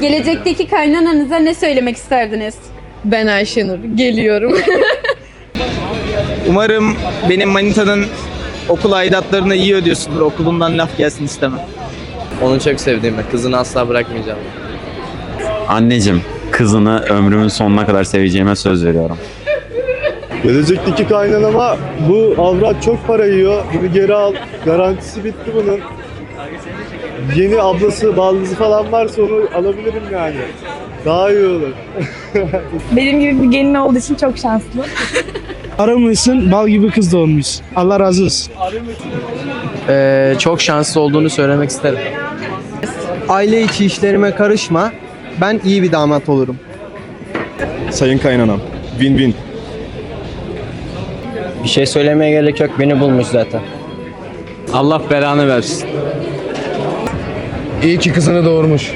Gelecekteki kaynananıza ne söylemek isterdiniz? Ben Ayşenur. Geliyorum. Umarım benim manitanın okul aidatlarını iyi ödüyorsundur. Okulundan laf gelsin istemem. Onu çok sevdiğimi, kızını asla bırakmayacağım. Anneciğim, kızını ömrümün sonuna kadar seveceğime söz veriyorum. Gelecekteki kaynanama bu avrat çok para yiyor. Bunu geri al. Garantisi bitti bunun. Yeni ablası, baldızı falan varsa onu alabilirim yani. Daha iyi olur. Benim gibi bir gelin olduğu için çok şanslı. Aramışsın bal gibi kız doğmuş. Allah razı olsun. Ee, çok şanslı olduğunu söylemek isterim. Aile içi işlerime karışma. Ben iyi bir damat olurum. Sayın kaynanam. Win win. Bir şey söylemeye gerek yok, beni bulmuş zaten. Allah belanı versin. İyi ki kızını doğurmuş.